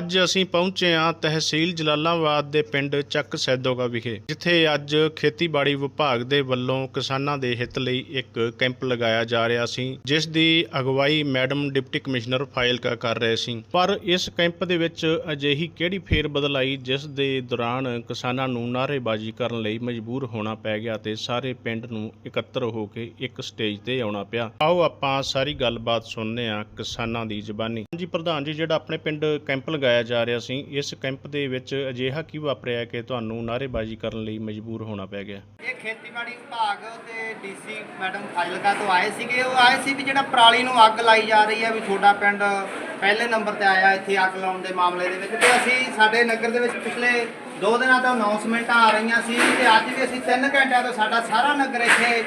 ਅੱਜ ਅਸੀਂ ਪਹੁੰਚੇ ਹਾਂ ਤਹਿਸੀਲ ਜਲਾਲਾਬਾਦ ਦੇ ਪਿੰਡ ਚੱਕ ਸੈਦੋਗਾ ਵਿਖੇ, ਜਿੱਥੇ ਅੱਜ ਖੇਤੀਬਾੜੀ ਵਿਭਾਗ ਦੇ ਵੱਲੋਂ ਕਿਸਾਨਾਂ ਦੇ ਹਿੱਤ ਲਈ ਇੱਕ ਕੈਂਪ ਲਗਾਇਆ ਜਾ ਰਿਹਾ ਸੀ, ਜਿਸ ਦੀ ਅਗਵਾਈ ਮੈਡਮ ਡਿਪਟੀ ਕਮਿਸ਼ਨਰ ਫਾਈਲਕਾ ਕਰ ਰਹੇ ਸੀ। ਪਰ ਇਸ ਕੈਂਪ ਦੇ ਵਿੱਚ ਅਜਿਹੀ ਕਿਹੜੀ ਫੇਰ ਬਦਲ ਆਈ ਜਿਸ ਦੇ ਦੌਰਾਨ ਕਿਸਾਨਾਂ ਨੂੰ ਨਾਅਰੇਬਾਜ਼ੀ ਕਰਨ ਲਈ ਮਜਬੂਰ ਹੋਣਾ ਪੈ ਗਿਆ ਤੇ ਸਾਰੇ ਪਿੰਡ ਨੂੰ ਇਕੱਤਰ ਹੋ ਕੇ ਇੱਕ ਸਟੇਜ ਤੇ ਆਉਣਾ ਪਿਆ? ਆਓ ਆਪਾਂ ਸਾਰੀ ਗੱਲਬਾਤ ਸੁਣਨੇ ਆ ਕਿਸਾਨਾਂ ਦੀ ਜ਼ੁਬਾਨੀ। ਹਾਂਜੀ, ਪ੍ਰਧਾਨ ਜੀ, ਜਿਹੜਾ ਆਪਣੇ ਪਿੰਡ ਕੈਂਪ ਲਗਾਇਆ ਜਾ ਰਿਹਾ ਸੀ। ਇਸ ਕੈਂਪ ਦੇ ਵਿੱਚ ਅਜਿਹਾ ਕੀ ਵਾਪਰਿਆ ਕਿ ਤੁਹਾਨੂੰ ਨਾਅਰੇਬਾਜ਼ੀ ਕਰਨ ਲਈ ਮਜਬੂਰ ਹੋਣਾ ਪੈ ਗਿਆ? ਇਹ ਖੇਤੀਬਾੜੀ ਵਿਭਾਗ ਤੇ ਡੀਸੀ ਮੈਡਮ ਫਾਜ਼ਿਲਕਾ ਤੋਂ ਆਏ ਸੀਗੇ। ਉਹ ਆਏ ਸੀ ਵੀ ਜਿਹੜਾ ਪਰਾਲੀ ਨੂੰ ਅੱਗ ਲਾਈ ਜਾ ਰਹੀ ਹੈ, ਵੀ ਤੁਹਾਡਾ ਪਿੰਡ ਪਹਿਲੇ ਨੰਬਰ ਤੇ ਆਇਆ, ਇੱਥੇ ਅੱਗ ਲਾਉਣ ਦੇ ਮਾਮਲੇ ਦੇ ਵਿੱਚ। ਤੇ ਅਸੀਂ ਸਾਡੇ ਨਗਰ ਦੇ ਵਿੱਚ ਪਿਛਲੇ ਦੋ ਦਿਨਾਂ ਤੋਂ ਅਨਾਉਂਸਮੈਂਟਾਂ ਆ ਰਹੀਆਂ ਸੀ ਤੇ ਅੱਜ ਵੀ ਅਸੀਂ 3 ਘੰਟਿਆਂ ਤੋਂ ਸਾਡਾ ਸਾਰਾ ਨਗਰ ਇੱਥੇ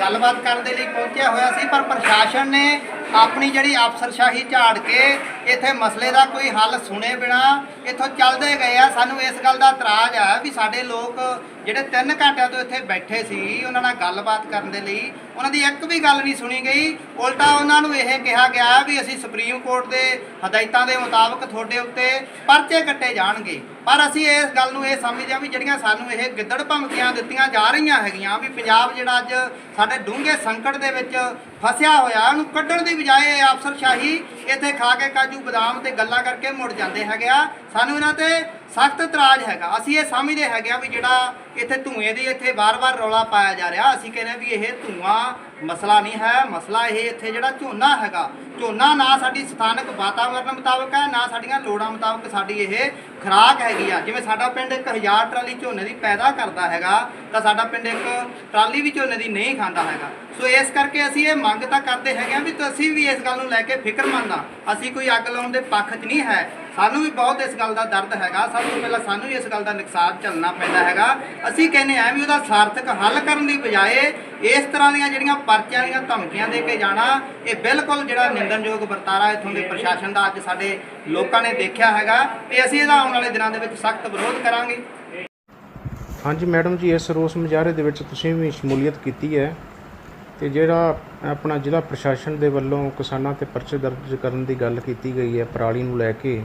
ਗੱਲਬਾਤ ਕਰਨ ਦੇ ਲਈ ਪਹੁੰਚਿਆ ਹੋਇਆ ਸੀ। ਪਰ ਪ੍ਰਸ਼ਾਸਨ ਨੇ ਆਪਣੀ ਜਿਹੜੀ ਅਫਸਰਸ਼ਾਹੀ ਝਾੜ ਕੇ ਇੱਥੇ ਮਸਲੇ ਦਾ ਕੋਈ ਹੱਲ ਸੁਣੇ ਬਿਨਾ ਇੱਥੋਂ ਚੱਲਦੇ ਗਏ ਆ। ਸਾਨੂੰ ਇਸ ਗੱਲ ਦਾ ਇਤਰਾਜ਼ ਆ ਵੀ ਸਾਡੇ ਲੋਕ ਜਿਹੜੇ 3 ਘੰਟਿਆਂ ਤੋਂ ਇੱਥੇ ਬੈਠੇ ਸੀ, ਉਹਨਾਂ ਨਾਲ ਗੱਲਬਾਤ ਕਰਨ ਦੇ ਲਈ ਉਹਨਾਂ ਦੀ ਇੱਕ ਵੀ ਗੱਲ ਨਹੀਂ ਸੁਣੀ ਗਈ। ਉਲਟਾ ਉਹਨਾਂ ਨੂੰ ਇਹ ਕਿਹਾ ਗਿਆ ਵੀ ਅਸੀਂ ਸੁਪਰੀਮ ਕੋਰਟ ਦੇ ਹਦਾਇਤਾਂ ਦੇ ਮੁਤਾਬਕ ਤੁਹਾਡੇ ਉੱਤੇ ਪਰਚੇ ਕੱਟੇ ਜਾਣਗੇ। ਪਰ ਅਸੀਂ ਇਸ ਗੱਲ ਨੂੰ ਇਹ ਸਮਝਦੇ ਹਾਂ ਵੀ ਜਿਹੜੀਆਂ ਸਾਨੂੰ ਇਹ ਗਿੱਦੜ ਭਮਕੀਆਂ ਦਿੱਤੀਆਂ ਜਾ ਰਹੀਆਂ ਹੈਗੀਆਂ ਵੀ ਪੰਜਾਬ ਜਿਹੜਾ ਅੱਜ ਸਾਡੇ ਡੂੰਘੇ ਸੰਕਟ ਦੇ ਵਿੱਚ ਫਸਿਆ ਹੋਇਆ, ਉਹਨੂੰ ਕੱਢਣ ਦੀ ਬਜਾਏ ਇਹ ਅਫਸਰਸ਼ਾਹੀ ਇੱਥੇ ਖਾ ਕੇ ਕਾਜੂ ਬਦਾਮ ਤੇ ਗੱਲਾਂ ਕਰਕੇ ਮੁੜ ਜਾਂਦੇ ਹੈਗੇ ਆ। ਸਾਨੂੰ ਇਹਨਾਂ ਤੇ ਸਖਤ ਇਤਰਾਜ਼ ਹੈਗਾ। ਅਸੀਂ ਇਹ ਸਮਝਦੇ ਹੈਗੇ ਆ ਵੀ ਜਿਹੜਾ ਇੱਥੇ ਧੂਏ ਦੀ ਇੱਥੇ ਵਾਰ-ਵਾਰ ਰੌਲਾ ਪਾਇਆ ਜਾ ਰਿਹਾ, ਅਸੀਂ ਕਹਿੰਦੇ ਹਾਂ ਵੀ ਇਹ ਧੂਆਂ ਮਸਲਾ ਨਹੀਂ ਹੈ। ਮਸਲਾ ਇਹ ਇੱਥੇ ਜਿਹੜਾ ਝੋਨਾ ਹੈਗਾ, ਝੋਨਾ ਨਾ ਸਾਡੀ ਸਥਾਨਕ ਵਾਤਾਵਰਣ ਮੁਤਾਬਕ ਹੈ, ਨਾ ਸਾਡੀਆਂ ਲੋੜਾਂ ਮੁਤਾਬਕ ਸਾਡੀ ਇਹ ਖੁਰਾਕ ਹੈਗੀ ਆ। ਜਿਵੇਂ ਸਾਡਾ ਪਿੰਡ 1000 ਟਰਾਲੀ ਝੋਨੇ ਦੀ ਪੈਦਾ ਕਰਦਾ ਹੈਗਾ, ਤਾਂ ਸਾਡਾ ਪਿੰਡ ਇੱਕ ਟਰਾਲੀ ਵੀ ਝੋਨੇ ਦੀ ਨਹੀਂ ਖਾਂਦਾ ਹੈਗਾ। ਸੋ ਇਸ ਕਰਕੇ ਅਸੀਂ ਇਹ ਮੰਗ ਤਾਂ ਕਰਦੇ ਹੈਗੇ ਆ ਵੀ ਤੁਸੀਂ ਵੀ ਇਸ ਗੱਲ ਨੂੰ ਲੈ ਕੇ ਫਿਕਰਮੰਦ ਆ। ਅਸੀਂ ਕੋਈ ਅੱਗ ਲਾਉਣ ਦੇ ਪੱਖ 'ਚ ਨਹੀਂ ਹੈ। ਸਾਨੂੰ ਵੀ ਬਹੁਤ ਇਸ ਗੱਲ ਦਾ ਦਰਦ ਹੈਗਾ। ਸਭ ਤੋਂ ਪਹਿਲਾਂ ਸਾਨੂੰ ਵੀ ਇਸ ਗੱਲ ਦਾ ਨੁਕਸਾਨ ਝੱਲਣਾ ਪੈਂਦਾ ਹੈਗਾ। ਅਸੀਂ ਕਹਿੰਦੇ ਆ ਵੀ ਉਹਦਾ ਸਾਰਥਕ ਹੱਲ ਕਰਨ ਦੀ ਬਜਾਏ ਇਸ ਤਰ੍ਹਾਂ ਦੀਆਂ ਜਿਹੜੀਆਂ ਪਰਚਿਆਂ ਦੀਆਂ ਧਮਕੀਆਂ ਦੇ ਕੇ ਜਾਣਾ, ਇਹ ਬਿਲਕੁਲ ਜਿਹੜਾ ਨਿੰਦਣਯੋਗ ਵਰਤਾਰਾ ਇੱਥੋਂ ਦੇ ਪ੍ਰਸ਼ਾਸਨ ਦਾ ਅੱਜ ਸਾਡੇ ਲੋਕਾਂ ਨੇ ਦੇਖਿਆ ਹੈਗਾ ਤੇ ਅਸੀਂ ਇਹਦਾ ਆਉਣ ਵਾਲੇ ਦਿਨਾਂ ਦੇ ਵਿੱਚ ਸਖਤ ਵਿਰੋਧ ਕਰਾਂਗੇ। ਹਾਂਜੀ ਮੈਡਮ ਜੀ, ਇਸ ਰੋਸ ਮੁਜ਼ਾਹਰੇ ਦੇ ਵਿੱਚ ਤੁਸੀਂ ਵੀ ਸ਼ਮੂਲੀਅਤ ਕੀਤੀ ਹੈ ਤੇ ਜਿਹੜਾ ਆਪਣਾ ਜ਼ਿਲ੍ਹਾ ਪ੍ਰਸ਼ਾਸਨ ਦੇ ਵੱਲੋਂ ਕਿਸਾਨਾਂ ਤੇ ਪਰਚੇ ਦਰਜ ਕਰਨ ਦੀ ਗੱਲ ਕੀਤੀ ਗਈ ਹੈ, ਪਰਾਲੀ ਨੂੰ ਲੈ ਕੇ।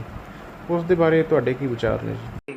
ਉਸ ਦੇ ਬਾਰੇ ਤੁਹਾਡੇ ਕੀ ਵਿਚਾਰ ਨੇ ਜੀ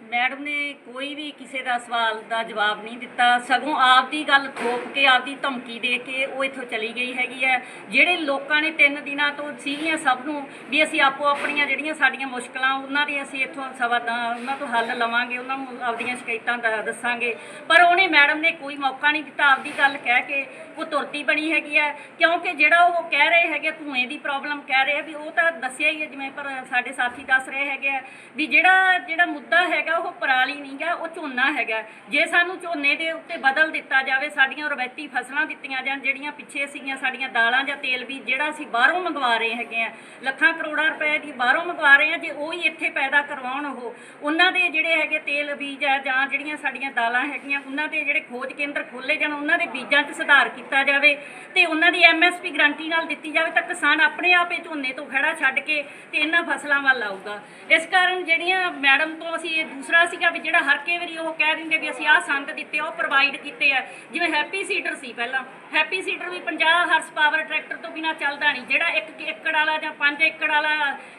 ਮੈਡਮ ਨੇ ਕੋਈ ਵੀ ਕਿਸੇ ਦਾ ਸਵਾਲ ਦਾ ਜਵਾਬ ਨਹੀਂ ਦਿੱਤਾ। ਸਗੋਂ ਆਪ ਦੀ ਗੱਲ ਥੋਪ ਕੇ, ਆਪਦੀ ਧਮਕੀ ਦੇ ਕੇ ਉਹ ਇੱਥੋਂ ਚਲੀ ਗਈ ਹੈਗੀ ਹੈ। ਜਿਹੜੇ ਲੋਕਾਂ ਨੇ ਤਿੰਨ ਦਿਨਾਂ ਤੋਂ ਸੀਗੀਆਂ ਸਭ ਨੂੰ ਵੀ ਅਸੀਂ ਆਪੋ ਆਪਣੀਆਂ ਜਿਹੜੀਆਂ ਸਾਡੀਆਂ ਮੁਸ਼ਕਲਾਂ, ਉਹਨਾਂ ਦੀ ਅਸੀਂ ਇੱਥੋਂ ਸਵਾ ਉਹਨਾਂ ਤੋਂ ਹੱਲ ਲਵਾਂਗੇ, ਉਹਨਾਂ ਨੂੰ ਆਪਦੀਆਂ ਸ਼ਿਕਾਇਤਾਂ ਦਾ, ਦੱਸਾਂਗੇ। ਪਰ ਉਹਨੇ ਮੈਡਮ ਨੇ ਕੋਈ ਮੌਕਾ ਨਹੀਂ ਦਿੱਤਾ। ਆਪਦੀ ਗੱਲ ਕਹਿ ਕੇ ਉਹ ਤੁਰਤੀ ਬਣੀ ਹੈਗੀ ਹੈ। ਕਿਉਂਕਿ ਜਿਹੜਾ ਉਹ ਕਹਿ ਰਹੇ ਹੈਗੇ, ਧੂਏ ਦੀ ਪ੍ਰੋਬਲਮ ਕਹਿ ਰਹੇ ਆ ਵੀ ਉਹ ਤਾਂ ਦੱਸਿਆ ਹੀ ਹੈ, ਜਿਵੇਂ ਪਰ ਸਾਡੇ ਸਾਥੀ ਦੱਸ ਰਹੇ ਹੈਗੇ ਆ ਵੀ ਜਿਹੜਾ ਜਿਹੜਾ ਮੁੱਦਾ ਹੈਗਾ, ਉਹ ਪਰਾਲੀ ਨਹੀਂ ਗਾ ਉਹ ਝੋਨਾ ਹੈਗਾ ਜੇ ਸਾਨੂੰ ਝੋਨੇ ਦੇ ਉੱਤੇ ਬਦਲ ਦਿੱਤਾ ਜਾਵੇ, ਸਾਡੀਆਂ ਰਵਾਇਤੀ ਫਸਲਾਂ ਦਿੱਤੀਆਂ ਜਾਣ, ਜਿਹੜੀਆਂ ਪਿੱਛੇ ਸੀਗੀਆਂ, ਸਾਡੀਆਂ ਦਾਲਾਂ ਜਾਂ ਤੇਲ ਵੀ ਜਿਹੜਾ ਅਸੀਂ ਬਾਹਰੋਂ ਮੰਗਵਾ ਰਹੇ ਹੈਗੇ ਆ ਲੱਖਾਂ ਕਰੋੜਾਂ ਰੁਪਏ ਦੀ ਬਾਹਰੋਂ ਮੰਗਵਾ ਰਹੇ ਆ ਜੇ ਉਹ ਹੀ ਇੱਥੇ ਪੈਦਾ ਕਰਵਾਉਣ ਉਹ, ਉਹਨਾਂ ਦੇ ਜਿਹੜੇ ਹੈਗੇ ਤੇਲ ਬੀਜ ਆ ਜਾਂ ਜਿਹੜੀਆਂ ਸਾਡੀਆਂ ਦਾਲਾਂ ਹੈਗੀਆਂ, ਉਹਨਾਂ ਦੇ ਜਿਹੜੇ ਖੋਜ ਕੇਂਦਰ ਖੋਲੇ ਜਾਣ, ਉਹਨਾਂ ਦੇ ਬੀਜਾਂ 'ਚ ਸੁਧਾਰ ਕੀਤਾ ਜਾਵੇ ਤੇ ਉਹਨਾਂ ਦੀ ਐਮਐਸਪੀ ਗਰੰਟੀ ਨਾਲ ਦਿੱਤੀ ਜਾਵੇ ਤਾਂ ਕਿਸਾਨ ਆਪਣੇ ਆਪ ਇਹ ਝੋਨੇ ਤੋਂ ਖੜਾ ਛੱਡ ਕੇ ਤੇ ਇਹਨਾਂ ਫਸਲਾਂ ਵੱਲ ਆਊਗਾ। ਇਸ ਕਾਰਨ ਜਿਹੜੀਆਂ ਮੈਡਮ ਤੋਂ ਅਸੀਂ ਇਹ ਦੂਸਰਾ ਸੀਗਾ ਵੀ ਜਿਹੜਾ ਹਰ ਕੇ ਵਾਰੀ ਉਹ ਕਹਿ ਕਹਿ ਦਿੰਦੇ ਵੀ ਅਸੀਂ ਆਹ ਸੰਦ ਦਿੱਤੇ ਉਹ ਪ੍ਰੋਵਾਈਡ ਕੀਤੇ ਆ। ਜਿਵੇਂ ਹੈਪੀ ਸੀਡਰ ਸੀ ਪਹਿਲਾਂ। ਹੈਪੀ ਸੀਡਰ ਵੀ 50 ਹਾਰਸ ਪਾਵਰ ਟਰੈਕਟਰ ਤੋਂ ਬਿਨਾ ਚੱਲਦਾ ਨਹੀਂ। ਜਿਹੜਾ 1 ਏਕੜ ਵਾਲਾ ਜਾਂ 5 ਏਕੜ ਵਾਲਾ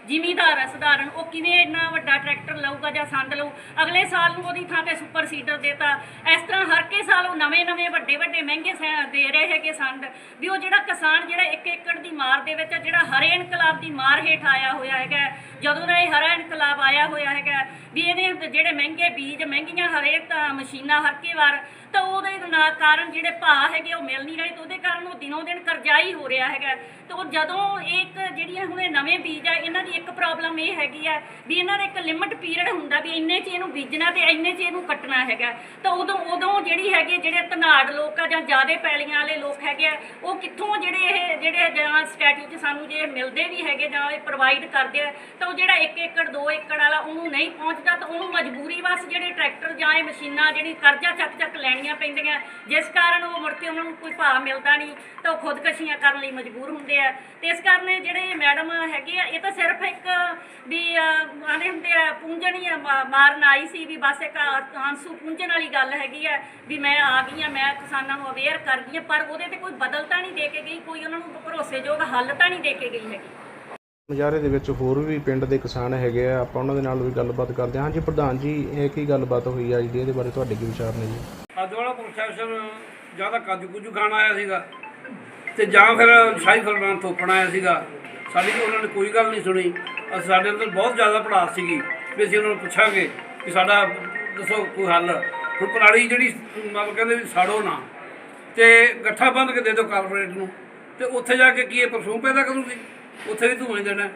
ਜ਼ਿਮੀਦਾਰ ਹੈ ਸਧਾਰਨ ਉਹ ਕਿਵੇਂ ਇੰਨਾ ਵੱਡਾ ਟਰੈਕਟਰ ਲਊਗਾ ਜਾਂ ਸੰਦ ਲਊ? ਅਗਲੇ ਸਾਲ ਨੂੰ ਉਹਦੀ ਥਾਂ ਤੇ ਸੁਪਰ ਸੀਡਰ ਦੇਤਾ ਇਸ ਤਰ੍ਹਾਂ ਹਰ ਕੇ ਸਾਲ ਉਹ ਨਵੇਂ ਨਵੇਂ ਵੱਡੇ ਵੱਡੇ ਮਹਿੰਗੇ ਸੈ- ਦੇ ਰਹੇ ਹੈਗੇ ਸੰਦ ਵੀ ਉਹ ਜਿਹੜਾ ਕਿਸਾਨ ਜਿਹੜਾ 1 ਏਕੜ ਦੀ ਮਾਰ ਦੇ ਵਿੱਚ ਆ, ਜਿਹੜਾ ਹਰੇ ਇਨਕਲਾਬ ਦੀ ਮਾਰ ਹੇਠ ਆਇਆ ਹੋਇਆ ਹੈਗਾ ਜਦੋਂ ਦਾ ਇਹ ਹਰਾ ਇਨਕਲਾਬ ਆਇਆ ਹੋਇਆ ਹੈਗਾ ਵੀ ਇਹਦੇ ਜਿਹੜੇ ਮਹਿੰਗੇ ਬੀਜ ਮਹਿੰਗੀਆਂ ਹਰੇਕ ਮਸ਼ੀਨਾਂ ਹਰ ਕੇ ਵਾਰ ਤਾਂ ਉਹਦੇ ਨਾ ਕਾਰਨ ਜਿਹੜੇ ਭਾਅ ਹੈਗੇ ਉਹ ਮਿਲ ਨਹੀਂ ਰਹੇ ਤੇ ਉਹਦੇ ਕਾਰਨ ਉਹ ਦਿਨੋਂ ਦਿਨ ਕਰਜ਼ਾਈ ਹੋ ਰਿਹਾ ਹੈਗਾ। ਤੇ ਉਹ ਜਦੋਂ ਇੱਕ ਜਿਹੜੀਆਂ ਹੁਣ ਇਹ ਨਵੇਂ ਬੀਜ ਆ, ਇਹਨਾਂ ਦੀ ਇੱਕ ਪ੍ਰੋਬਲਮ ਇਹ ਹੈਗੀ ਆ ਵੀ ਇਹਨਾਂ ਦਾ ਇੱਕ ਲਿਮਿਟ ਪੀਰੀਅਡ ਹੁੰਦਾ ਵੀ ਇੰਨੇ 'ਚ ਇਹਨੂੰ ਬੀਜਣਾ ਤੇ ਇੰਨੇ 'ਚ ਇਹਨੂੰ ਕੱਟਣਾ ਹੈਗਾ। ਤਾਂ ਉਦੋਂ ਉਦੋਂ ਜਿਹੜੀ ਹੈਗੀ ਜਿਹੜੇ ਧਨਾੜ ਲੋਕ ਆ ਜਾਂ ਜ਼ਿਆਦੇ ਪੈਲੀਆਂ ਵਾਲੇ ਲੋਕ ਹੈਗੇ ਆ, ਉਹ ਕਿੱਥੋਂ ਜਿਹੜੇ ਇਹ, ਜਿਹੜੇ ਜਾਂ ਸਟੈਟਿਊ 'ਚ ਸਾਨੂੰ ਜੇ ਮਿਲਦੇ ਵੀ ਹੈਗੇ ਜਾਂ ਇਹ ਪ੍ਰੋਵਾਈਡ ਕਰਦੇ ਆ, ਤਾਂ ਉਹ ਜਿਹੜਾ 1 ਏਕੜ 2 ਏਕੜ ਵਾਲਾ ਉਹਨੂੰ ਨਹੀਂ ਪਹੁੰਚਦਾ, ਤਾਂ ਉਹਨੂੰ ਮਜਬੂਰੀ ਵਸ ਜਿਹੜੇ ਟਰੈਕਟਰ ਜਾਂ ਇਹ ਮਸ਼ੀਨਾਂ, ਜਿਹੜੀ ਕਰਜ਼ਾ ਚੱਕ ਚੱਕ ਲੈਣੀਆਂ ਪੈਂਦੀਆਂ। ਜਿਸ ਕਾਰਨ ਉਹ ਮੁੜ ਕੇ ਉਹਨਾਂ ਨੂੰ ਕੋਈ ਭਾਅ ਮਿਲਦਾ ਨਹੀਂ ਤਾਂ ਉਹ ਖੁਦਕਸ਼ੀਆਂ ਕਰਨ ਲਈ ਮਜਬੂਰ ਹੁੰਦੇ ਆ। ਤੇ ਇਸ ਕਾਰਨ ਜਿਹੜੇ ਮੈਡਮ ਹੈਗੇ ਆ ਇਹ ਤਾਂ ਸਿਰਫ ਇੱਕ ਵੀ ਅਹ, ਹੁੰਦੇ ਆ ਪੂੰਝਣ ਆ, ਮਾਰਨ ਆਈ ਸੀ ਵੀ ਬਸ ਇੱਕ ਆਂਸੂ ਪੂੰਝਣ ਵਾਲੀ ਗੱਲ ਹੈਗੀ ਆ ਵੀ ਮੈਂ ਆ ਗਈ ਆ ਮੈਂ ਕਿਸਾਨਾਂ ਨੂੰ ਅਵੇਅਰ ਕਰ ਗਈ ਆ ਪਰ ਉਹਦੇ ਤੇ ਕੋਈ ਬਦਲਤਾ ਨਹੀਂ ਦੇ ਕੇ ਗਈ ਕੋਈ ਉਹਨਾਂ ਨੂੰ ਭਰੋਸੇਯੋਗ ਹੱਲ ਤਾਂ ਨਹੀਂ ਦੇ ਕੇ ਗਈ ਹੈਗੀ। ਨਜ਼ਾਰੇ ਦੇ ਵਿੱਚ ਹੋਰ ਵੀ ਪਿੰਡ ਦੇ ਕਿਸਾਨ ਹੈਗੇ ਆ ਆਪਾਂ ਉਹਨਾਂ ਦੇ ਨਾਲ ਵੀ ਗੱਲਬਾਤ ਕਰਦੇ ਹਾਂ। ਹਾਂਜੀ ਪ੍ਰਧਾਨ ਜੀ ਇਹ ਕੀ ਗੱਲਬਾਤ ਹੋਈ ਆ ਜੀ? ਇਹਦੇ ਬਾਰੇ ਤੁਹਾਡੇ ਕੀ ਵਿਚਾਰ ਨੇ ਜੀ? ਜਾਂ ਤਾਂ ਕਾਜੂ ਕੁਜੂ ਖਾਣ ਆਇਆ ਸੀਗਾ ਤੇ ਜਾਂ ਫਿਰ ਸ਼ਾਹੀ ਫਰਮਾਨ ਥੋਪਣ ਆਇਆ ਸੀਗਾ। ਸਾਡੀ ਤਾਂ ਉਹਨਾਂ ਨੇ ਕੋਈ ਗੱਲ ਨਹੀਂ ਸੁਣੀ। ਅਸੀਂ ਸਾਡੇ ਅੰਦਰ ਬਹੁਤ ਜ਼ਿਆਦਾ ਪੜਾਸ ਸੀਗੀ ਵੀ ਅਸੀਂ ਉਹਨਾਂ ਨੂੰ ਪੁੱਛਾਂਗੇ ਕਿ ਸਾਡਾ ਦੱਸੋ ਕੋਈ ਹੱਲ। ਹੁਣ ਪਰਾਲੀ ਜਿਹੜੀ ਮਤਲਬ ਕਹਿੰਦੇ ਵੀ ਸਾੜੋ ਨਾ। ਤੇ ਗੱਠਾ ਬੰਦ ਕੇ ਦੇ ਦਿਓ ਕਾਰਪੋਰੇਟ ਨੂੰ। ਤੇ ਉੱਥੇ ਜਾ ਕੇ ਕੀ ਇਹ ਪਰਫਿਊਮ ਪੈਦਾ ਕਰੂਗੀ? ਉੱਥੇ ਵੀ ਧੂਏ ਦੇਣਾ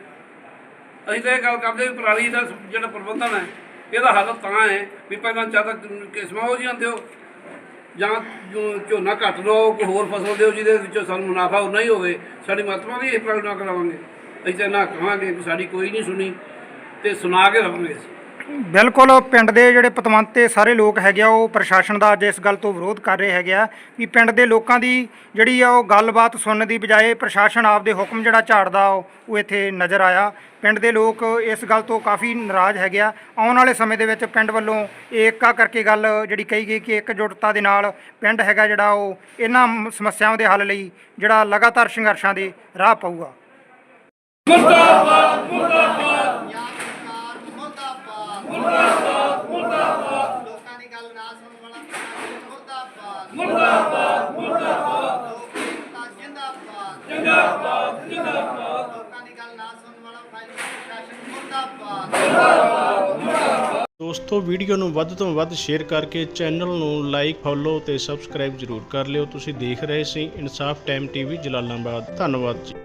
ਅਸੀਂ ਤਾਂ ਇਹ ਗੱਲ ਕਰਦੇ ਵੀ ਪਰਾਲੀ ਦਾ ਜਿਹੜਾ ਪ੍ਰਬੰਧਨ ਹੈ, ਇਹਦਾ ਹੱਲ ਤਾਂ ਹੈ ਵੀ ਪਹਿਲਾਂ ਜਾਂ ਤਾਂ ਕਿਸਮਾਂ ਹੋ ਜਿਹੀਆਂ ਦਿਓ ਜਾਂ ਝੋਨਾ ਘੱਟ ਲਓ ਕੋਈ ਹੋਰ ਫਸਲ ਦਿਓ ਜਿਹਦੇ ਵਿੱਚੋਂ ਸਾਨੂੰ ਮੁਨਾਫਾ ਉਨਾ ਹੀ ਹੋਵੇ, ਸਾਡੀ ਮਾਤਮਾ ਵੀ ਇਹ ਪਰਾਲੀ ਨਾ ਕਰਾਵਾਂਗੇ। ਅਸੀਂ ਤਾਂ ਨਾ ਕਹਾਂਗੇ ਵੀ ਸਾਡੀ ਕੋਈ ਨਹੀਂ ਸੁਣੀ ਤੇ ਸੁਣਾ ਕੇ ਰਵਾਂਗੇ ਅਸੀਂ। ਬਿਲਕੁਲ ਪਿੰਡ ਦੇ ਜਿਹੜੇ ਪਤਵੰਤ ਤੇ ਸਾਰੇ ਲੋਕ ਹੈਗੇ ਆ, ਉਹ ਪ੍ਰਸ਼ਾਸਨ ਦਾ ਅੱਜ ਇਸ ਗੱਲ ਤੋਂ ਵਿਰੋਧ ਕਰ ਰਹੇ ਹੈਗੇ ਆ ਵੀ ਪਿੰਡ ਦੇ ਲੋਕਾਂ ਦੀ ਜਿਹੜੀ ਆ, ਉਹ ਗੱਲਬਾਤ ਸੁਣਨ ਦੀ ਬਜਾਏ ਪ੍ਰਸ਼ਾਸਨ ਆਪਦੇ ਹੁਕਮ ਜਿਹੜਾ ਝਾੜਦਾ, ਉਹ ਇੱਥੇ ਨਜ਼ਰ ਆਇਆ। ਪਿੰਡ ਦੇ ਲੋਕ ਇਸ ਗੱਲ ਤੋਂ ਕਾਫੀ ਨਾਰਾਜ਼ ਹੈਗੇ ਆ। ਆਉਣ ਵਾਲੇ ਸਮੇਂ ਦੇ ਵਿੱਚ ਪਿੰਡ ਵੱਲੋਂ ਏਕਾ ਕਰਕੇ ਗੱਲ ਜਿਹੜੀ ਕਹੀ ਗਈ ਕਿ ਇਕਜੁੱਟਤਾ ਦੇ ਨਾਲ ਪਿੰਡ ਹੈਗਾ ਜਿਹੜਾ, ਉਹ ਇਹਨਾਂ ਸਮੱਸਿਆਵਾਂ ਦੇ ਹੱਲ ਲਈ ਜਿਹੜਾ ਲਗਾਤਾਰ ਸੰਘਰਸ਼ਾਂ ਦੇ ਰਾਹ ਪਊਗਾ। ਪੰਜਾਬ ਸਰਕਾਰ ਮੁਰਦਾਬਾਦ ਮੁਰਦਾਬਾਦ। ਮੁਰਦਾਬਾਦ ਲੋਕਾਂ ਦੀ ਗੱਲ ਨਾ ਸੁਣਨ ਵਾਲਾ ਪ੍ਰਸ਼ਾਸਨ ਮੁਰਦਾਬਾਦ। ਮੁਰਦਾਬਾਦ ਮੁਰਦਾਬਾਦ। ਲੋਕ ਏਕਤਾ ਜਿੰਦਾਬਾਦ ਜਿੰਦਾਬਾਦ ਜਿੰਦਾਬਾਦ ਲੋਕਾਂ ਦੀ ਗੱਲ ਨਾ ਸੁਣਨ ਵਾਲਾ ਫਾਇਲ ਪ੍ਰਸ਼ਾਸਨ ਮੁਰਦਾਬਾਦ। ਦੋਸਤੋ ਵੀਡੀਓ ਨੂੰ ਵੱਧ ਤੋਂ ਵੱਧ ਸ਼ੇਅਰ ਕਰਕੇ ਚੈਨਲ ਨੂੰ ਲਾਈਕ ਫੋਲੋ ਤੇ ਸਬਸਕ੍ਰਾਈਬ ਜ਼ਰੂਰ ਕਰ ਲਿਓ। ਤੁਸੀਂ ਦੇਖ ਰਹੇ ਸੀ ਇਨਸਾਫ ਟਾਈਮ ਟੀਵੀ ਜਲਾਲਾਬਾਦ। ਧੰਨਵਾਦ ਜੀ।